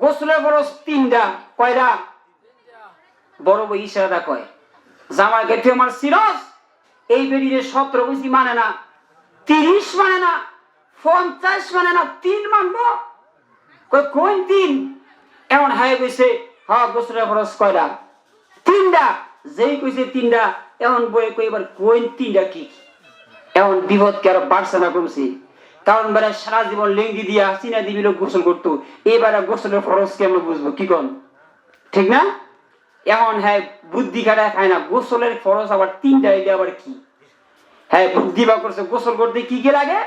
গোসলের ফরজ তিনটা, কয়টা? বড় বই ইশারা কয়, জামাই গেছে আমার সিরস এই বেরিয়ে সতেরো বুঝি মানে না, তিরিশ মানে না, পঞ্চাশ মানে না, তিন মানবো? কোন তিন? এমন হাই কইছে, হ, গোসলের খরচ কয়টা? তিনটা। যেই কইছে তিনটা, এমন বই কই এবার কোন তিনটা কি? এমন বিপদ কে আরও বাড়ছে না কমছে। কারণ বেড়া সারা জীবন দিয়া চিনা দিবি লোক গোসল করতো। গোসলের কেমন বুঝব? কি কন? ঠিক না? হ্যাঁ বুদ্ধি খাটায় খায় না। গোসলের খরচ আবার তিনটা আবার কি? হ্যাঁ বুদ্ধি বা করছে, গোসল করতে কি কি লাগে?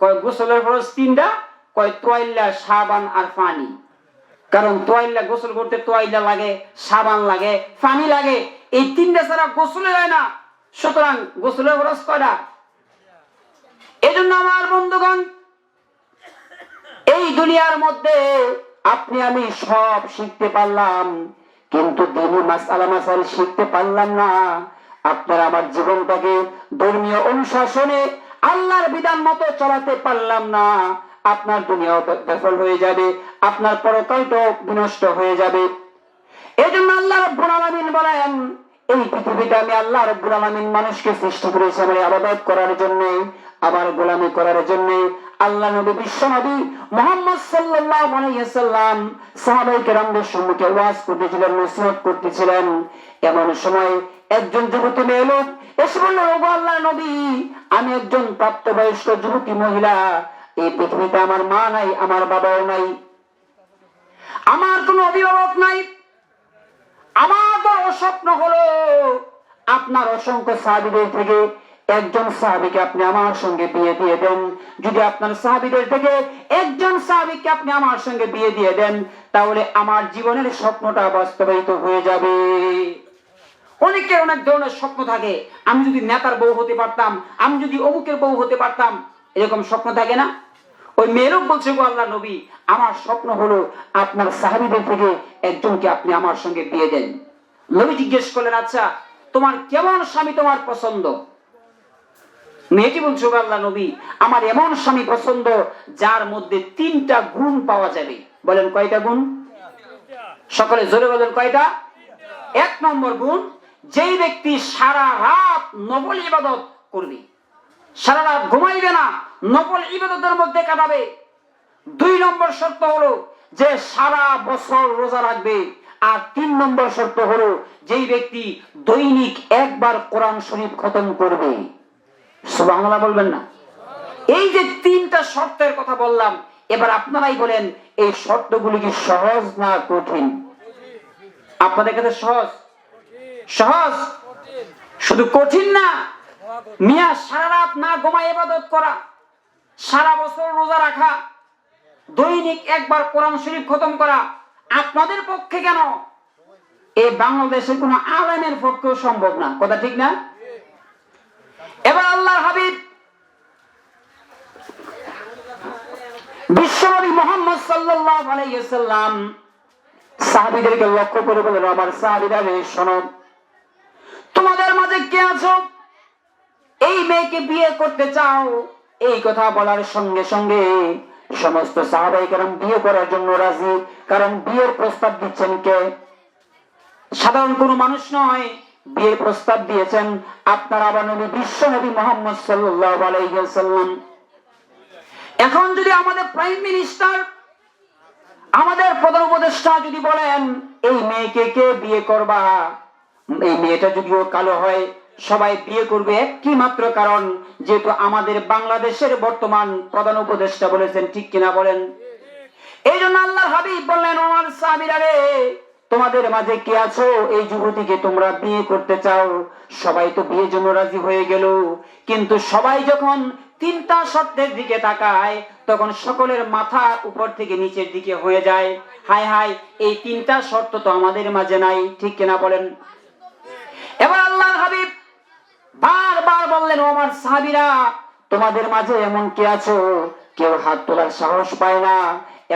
কয়, গোসলের খরচ তিনটা, কয়, তোয়াইল্লা সাবান আর পানি কারণ তোয়াইল্লা গোসল করতে তোয়াইল্লা লাগে সাবান লাগে পানি লাগে। এই তিনটা ছাড়া গোসলে হয় না। সুতরাং গোসলের খরচ কয়টা? এই জন্য আমার বন্ধুগণ, এই দুনিয়ার মধ্যে আপনি আমি সব শিখতে পারলাম, কিন্তু দিনী মাসালা মাসাল শিখতে পারলাম না। আপনার আমার জীবনটাকে ধর্মীয় অনুশাসনে আল্লাহর বিধান মতো চলাতে পারলাম না। আপনার দুনিয়াও বিফল হয়ে যাবে, আপনার পরকালটাও বিনষ্ট হয়ে যাবে। এই জন্য আল্লাহ রব্বুল আলামিন বলেন, এই পৃথিবীতে আমি আল্লাহ রব্বুল আলামিন মানুষকে সৃষ্টি করেছি আমার আবাদত করার জন্য। আবার গোলামি করার জন্য আল্লাহ নবী বিশ্ব নবী মোহাম্মদ সাল্লাল্লাহু আলাইহি সাল্লাম সাহাবায়ে কেরামদের সম্মুখে ওয়াজ করতেছিলেন, নসিহত করতেছিলেন। এমন সময় একজন যুবতী মেয়ে লোক এসে বলল ওগো আল্লাহ নবী, আমি একজন প্রাপ্তবয়স্ক যুবতী মহিলা। এই পৃথিবীতে আমার মা নাই, আমার বাবাও নাই। আমার কোনো অভিভাবক নাই। আমার বড় স্বপ্ন হলো আপনার অসংখ্য সাহাবিদের থেকে একজন সাহাবিকে আপনি আমার সঙ্গে বিয়ে দিয়ে দেন। যদি আপনার সাহাবিদের থেকে একজন সাহাবিকে আপনি আমার সঙ্গে বিয়ে দিয়ে দেন, তাহলে আমার জীবনের স্বপ্নটা বাস্তবায়িত হয়ে যাবে। অনেকের অনেক ধরনের স্বপ্ন থাকে। আমি যদি নেতার বউ হতে পারতাম, আমি যদি অমুকের বউ হতে পারতাম, এরকম স্বপ্ন থাকে না? ওই মেয়েরও বলছে আল্লাহ নবী, আমার স্বপ্ন হলো আপনার সাহাবিদের থেকে একজনকে আপনি আমার সঙ্গে বিয়ে দেন। নবী জিজ্ঞেস করলেন আচ্ছা তোমার কেমন স্বামী তোমার পছন্দ? মেয়েটি বলছে আল্লাহ নবী, আমার এমন স্বামী পছন্দ যার মধ্যে তিনটা গুণ পাওয়া যাবে। বলেন কয়টা গুণ? সকলে জোরে বলেন কয়টা? এক নম্বর গুণ, যেই ব্যক্তি সারা রাত নবল ইবাদত করবে। সারা রাত ঘুমাইবে না নকল ইবাদতের মধ্যে কাটাবে। দুই নম্বর শর্ত হলো যে সারা বছর রোজা রাখবে। আর তিন নম্বর শর্ত হলো যেই ব্যক্তি দৈনিক একবার কোরআন শরীফ খতম করবে। সুবহানাল্লাহ বলবেন না। এই যে তিনটা শর্তের কথা বললাম, এবার আপনারাই বলেন, এই শর্তগুলি কি সহজ না কঠিন? আপনাদের কাছে সহজ? সহজ? শুধু কঠিন না? মিয়া, সারা রাত না ঘুমায় ইবাদত করা, সারা বছর রোজা রাখা, দৈনিক একবার কোরআন শরীফ খতম করা, আপনাদের পক্ষে কেন? এই বাংলাদেশের কোন আলেমের পক্ষেও সম্ভব না। কথা ঠিক না? এবার আল্লাহর হাবিব বিশ্বনবী মোহাম্মদ সাল্লাল্লাহু আলাইহি সাল্লাম সাহাবীদেরকে লক্ষ্য করে বলেন আমার সাহাবীরা রে শোনো, তোমাদের মাঝে কে আছো? এই মেয়েকে বিয়ে করতে চাও? এই কথা বলার সঙ্গে সঙ্গে সমস্ত সাহাবাই কারণ বিয়ে করার জন্য রাজি, কারণ বিয়ের প্রস্তাব দিচ্ছেন কে? সাধারণ কোনো মানুষ নয়। বিয়ের প্রস্তাব দিয়েছেন আপনার আবার নবী বিশ্ব নবী মোহাম্মদ আলাইসাল্লাম এখন যদি আমাদের প্রাইম মিনিস্টার, আমাদের প্রধান উপদেষ্টা যদি বলেন, এই মেয়েকে কে বিয়ে করবা? এই মেয়েটা যদিও কালো হয়, সবাই বিয়ে করবে একটি মাত্র কারণ যেহেতু আমাদের বাংলাদেশের বর্তমান প্রধান উপদেষ্টা বলেছেন, ঠিক কিনা বলেন? এই জন্য আল্লাহ হাবিব বললেন আমার সাহাবীরা রে তোমাদের মাঝে কে আছো? এই যুবতীকে তোমরা বিয়ে করতে চাও। সবাই তো বিয়ের জন্য রাজি হয়ে গেল। কিন্তু সবাই যখন তিনটা শর্তের দিকে তাকায়, তখন সকলের মাথা উপর থেকে নিচের দিকে হয়ে যায়। হাই হাই এই তিনটা শর্ত তো আমাদের মাঝে নাই, ঠিক কিনা বলেন? এবার আল্লাহর হাবিব বারবার বললেন আমার সাহাবীরা, তোমাদের মাঝে এমন কে আছো? কেউ হাত তোলার সাহস পায় না।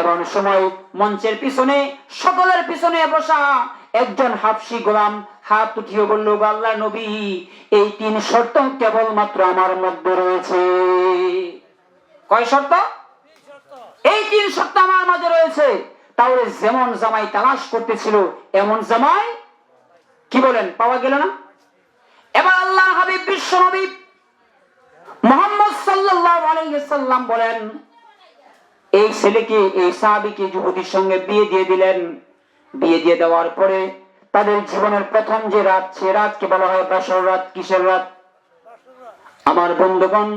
এমন সময় মঞ্চের পিছনে, সকলের পিছনে বসা একজন হাফসি গোলাম হাত উঠিয়ে বলল, আল্লাহ নবী, এই তিন শর্ত কেবলমাত্র আমার মধ্যে রয়েছে। কয় শর্ত? এই তিন শর্ত আমার মাঝে রয়েছে। তাহলে যেমন জামাই তালাশ করতেছিল, এমন জামাই কি বলেন, পাওয়া গেল না? এবার আল্লাহ হাবিব, বিশ্ব নবী মোহাম্মদ সাল্লাল্লাহু আলাইহি সাল্লাম বলেন এই ছেলেকে, এই সাহাবীকে যুবতীর সঙ্গে বিয়ে দিয়ে দিলেন। বিয়ে দিয়ে দেওয়ার পরে তাদের জীবনের প্রথম যে রাত, সে রাতকে বলা হয় বাসর রাত, কিসের রাত? আমার বন্ধুগণ,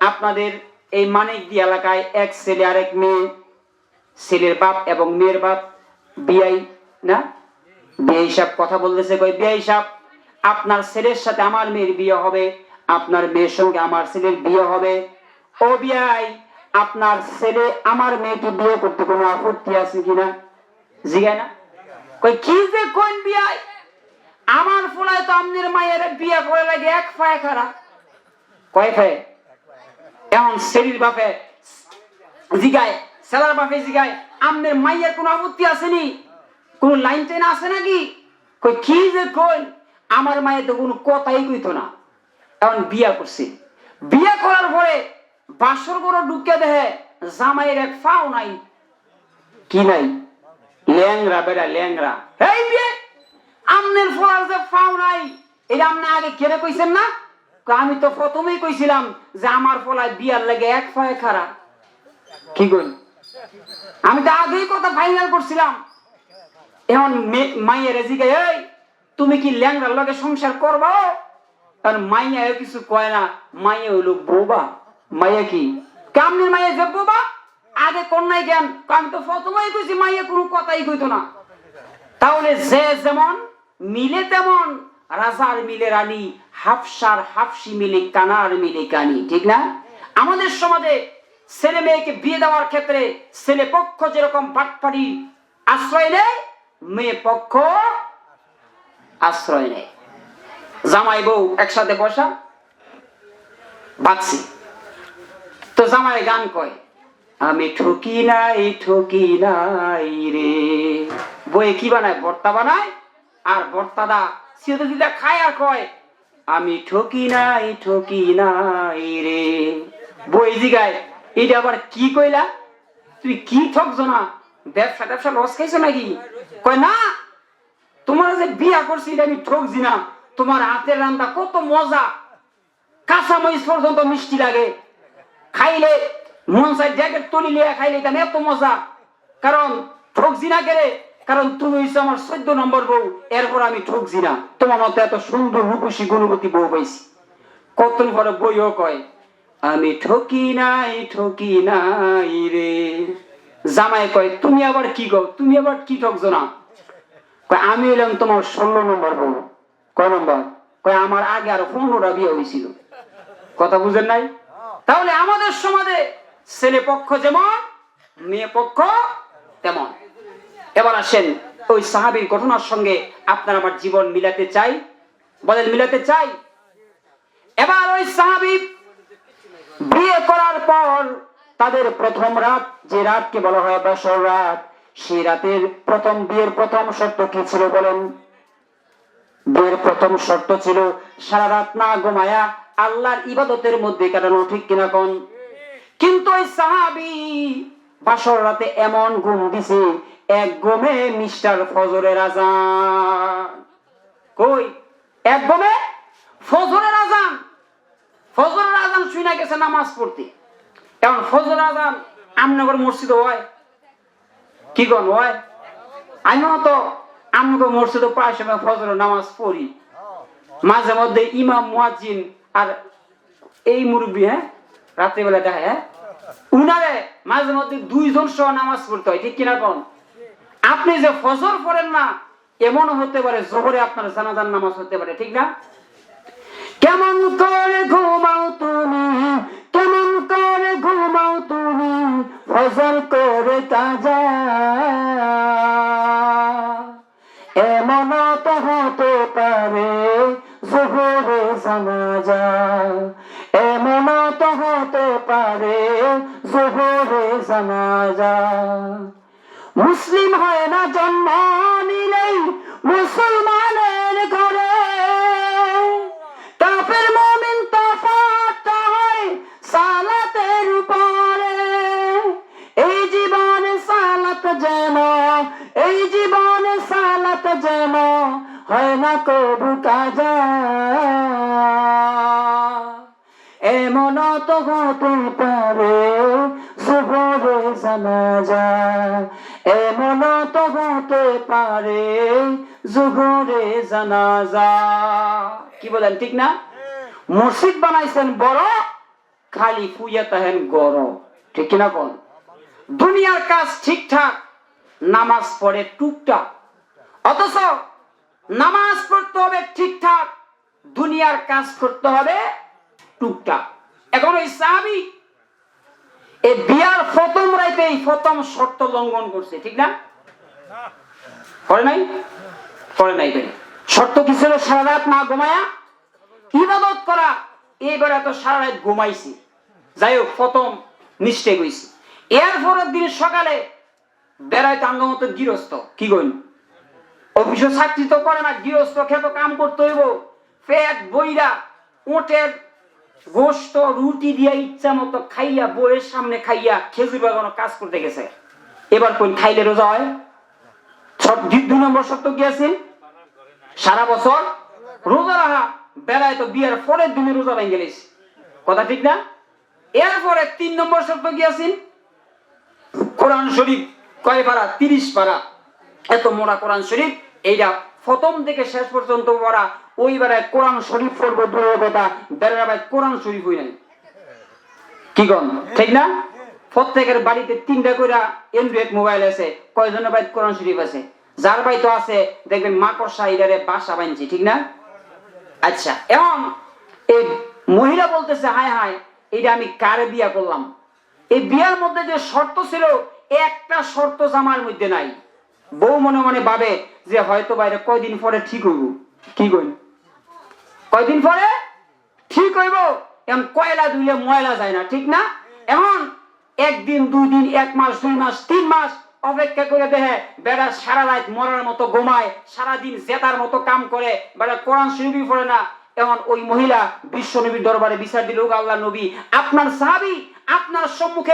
আপনাদের এই মানিকদি এলাকায় এক ছেলে আর এক মেয়ে। ছেলের বাপ এবং মেয়ের বাপ বিয়াই, না? বিয়ে হিসাব কথা বলতেছে কই? বিয়ে হিসাব আপনার ছেলের সাথে আমার মেয়ের বিয়ে হবে, আপনার মেয়ের সঙ্গে আমার ছেলের বিয়ে হবে। ও বিয়াই আপনার ছেলে আমার মেয়েকে বিয়ে করতে কোনো আপত্তি আছে কিনা? জিগায় না? কই, কি যে কোন বিয়াই আমার ফুলায় তো আমনের মায়ের বিয়ে করে লাগে এক ফায় খারা কয় ফায় এখন ছেলের বাপে জিগায় সেলার বাপে জিগায় আমনের মাইয়ের কোনো আপত্তি আসেনি কোন লাইন টেন আছে নাকি? কই, কি যে কই আমার মায়ের তো কোনো কথাই কইতো না। এখন বিয়া করছি। বিয়া করার পরে বাসর বড় ঢুকে দেহে জামাইয়ের এক ফাও নাই। কি নাই? ল্যাংরা বেড়া ল্যাংরা এই বিয়ে আমনের ফলার যে ফাও নাই, এটা আপনি আগে কেড়ে কইছেন না? আমি তো প্রথমেই কইছিলাম যে আমার ফলায় বিয়ার লাগে এক ফায় খারা কি কই আমি তো আগেই কথা ফাইনাল করছিলাম। এখন মাইয়ের জিগে এই, তুমি কি ল্যাংরার লগে সংসার করবা? কারণ মাইয়া কিছু কয় না, মাইয়া হইল বোবা। মাইয়া কি? কামনির মাইয়া যে বোবা? আগে কন্যাই জ্ঞান। আমি তো প্রথমেই কইছি মাইয়া কোনো কথাই কইতো না। তাহলে যে যেমন, মিলে তেমন। রাজার মিলে রানী, হাফসার হাফসি মিলে কানার মিলে কানি, ঠিক না? আমাদের সমাজে ছেলে মেয়েকে বিয়ে দেওয়ার ক্ষেত্রে ছেলে পক্ষ যেরকম বাটপাড়ি আশ্রয় নেয়, মেয়ে পক্ষ আশ্রয় নেয়। জামাই বউ একসাথে বসা তো জামাই গান কয়, আমি ঠকি নাই ঠকি নাই রে। বইয়ে কি বানায়? ভর্তা বানায়? আর ভর্তাদা সিদ্ধ খায় আর কয়, আমি ঠকি নাই ঠকি নাই রে। বই জিগায়, এটা আবার কি কইলা? তুই কি ঠকছো না? ব্যবসা ব্যবসা লস খাইছো নাকি? কয়, না, তোমার যে বিয়া করছি আমি ঠকছি না। তোমার হাতের রান্না কত মজা। কাঁচা মরিচ পর্যন্ত মিষ্টি লাগে। খাইলে মন চাই জ্যাকেট তুলি লিয়া খাইলে এটা এত মজা। কারণ ঠকছি না গেলে, কারণ তুমি হইছো আমার চোদ্দ নম্বর বউ, এরপর আমি ঠকছি না তোমার মতো এত সুন্দর রূপসী গুণবতী বউ পাইছি। কতদিন পরে বইও কয়, আমি ঠকি নাই ঠকি নাই রে। জামাই কয়, তুমি আবার কি কও? তুমি আবার কি ঠকছো না আমি এলাম তোমার ষোলো নম্বর বউ। কয়, নম্বর? কয়, আমার আগে আরও পনেরোটা বিয়ে হয়েছিল কথা বুঝেন নাই? তাহলে আমাদের সমাজে ছেলে পক্ষ যেমন, মেয়ে পক্ষ তেমন। এবার আসেন ওই সাহাবীর ঘটনার সঙ্গে আপনার আমার জীবন মিলাতে চাই। বলেন, মিলাতে চাই? এবার ওই সাহাবী বিয়ে করার পর তাদের প্রথম রাত, যে রাতকে বলা হয় বাসর রাত, সেই রাতের প্রথম বিয়ের প্রথম শর্ত কি ছিল বলেন? বিয়ের প্রথম শর্ত ছিল সারা রাত না ঘুমায়া আল্লাহর ইবাদতের মধ্যে কাটানো, ঠিক কিনা কোন? কিন্তু ওই সাহাবি বাসর রাতে এমন ঘুম দিছে, এক ঘুমে মিস্টার ফজরের আজান কই? এক ঘুমে ফজরের আজান ফজরের আজান শুনে গেছে নামাজ পড়তে। এখন ফজরের আজান আমনগর মসজিদ হয়। কি গন হয়? আমিও তো আমনগর মসজিদে প্রায় সময় ফজরের নামাজ পড়ি। মাঝে মধ্যে ইমাম, মুয়াজ্জিন আর এই মুরব্বী হ্যাঁ? রাত্রিবেলা দেখা হ্যাঁ? উনারে মাঝে মধ্যে দুইজন সহ নামাজ পড়তে হয়, ঠিক কিনা কোন? আপনি যে ফজর পড়েন না, এমন হতে পারে জোহরে আপনার জানাজার নামাজ হতে পারে, ঠিক না? কেমন করে ঘুমাও তুমি, কেমন করে ঘুমাও তুমি ফজল করে তাজা জানাজা মুসলিম হয় না, জন্ম নিলেই মুসলমানের ঘরে। কাফের মুমিন তফাৎ হয় সালাতের উপরে। এই জীবনে সালাত যেন, এই জীবনে সালাত যেন হয় না কবু কাজা। এমন তো হতে পারে। জোহরে জানাজা এমন পারে জানাজা কি বলেন, ঠিক না? মসজিদ বানাইছেন বড়, খালি ফুইয়া তাহেন গড় ঠিক কিনা কোন দুনিয়ার কাজ ঠিকঠাক, নামাজ পড়ে টুকটাক। অথচ নামাজ পড়তে হবে ঠিকঠাক, দুনিয়ার কাজ করতে হবে টুকটাক। এখন ওই সাহাবি এই বিয়ার প্রথম রাইতে এই প্রথম শর্ত লঙ্ঘন করছে, ঠিক না? করে নাই? করে নাই ভাই। শর্ত কি ছিল? সারা রাত না ঘুমায়া? ইবাদত করা? এইবার এত সারা রাত ঘুমাইছি। যাই হোক, প্রথম নিশ্চয় গইছি এর পরের দিন সকালে বেড়াইতে আঙ্গ মতো গৃহস্থ, কি কইন? অফিসে চাকরি তো করে না, গৃহস্থ খেত কাম করতে হইব। পেট বইরা উটের গোস্ত রুটি দিয়া ইচ্ছা মতো খাইয়া বইয়ের সামনে খাইয়া খেজুর বাগানো কাজ করতে গেছে। এবার কোন খাইলে রোজা হয়? দুই নম্বর কি আছে? সারা বছর রোজা রাখা। বেলায় তো বিয়ের পরের দিনে রোজা ভেঙে গেলিস। কথা ঠিক না? এরপরে তিন নম্বর শর্ত কি কোরআন শরীফ কয় পারা? তিরিশ পারা। এত মোড়া কোরআন শরীফ, এইটা প্রথম থেকে শেষ পর্যন্ত পড়া। ওই বেড়ায় কোরআন শরীফ পড়ব দূরের কথা বেড়ার ভাই কোরআন শরীফ হই নাই। কি গন ঠিক না? প্রত্যেকের বাড়িতে তিনটা করে অ্যান্ড্রয়েড মোবাইল আছে, কয়জনের বাড়িতে কোরআন শরীফ আছে? যার বাড়িতে আছে, দেখবেন মাকড়সা ইদারে বাসা বানছি ঠিক না? আচ্ছা এখন এই মহিলা বলতেছে হায় হায় এটা আমি কারে বিয়া করলাম? এই বিয়ার মধ্যে যে শর্ত ছিল, একটা শর্ত জামার মধ্যে নাই। বউ মনে মনে ভাবে যে হয়তো বাইরে কয়দিন পরে ঠিক হইব। কি কইন? কয়দিন পরে? ঠিক হইব। এখন কয়লা ধুইলে ময়লা যায় না, ঠিক না? এখন একদিন দুই দিন এক মাস, দুই মাস, তিন মাস অপেক্ষা করে দেখে বেড়া সারা রাত মরার মতো ঘুমায়, সারাদিন জেতার মতো কাম করে, বেড়া কোরআন শরীফই পড়ে না। এমন ওই মহিলা বিশ্ব নবীর দরবারে বিচার দিল আল্লাহ নবী, আপনার সাহাবি আপনার সম্মুখে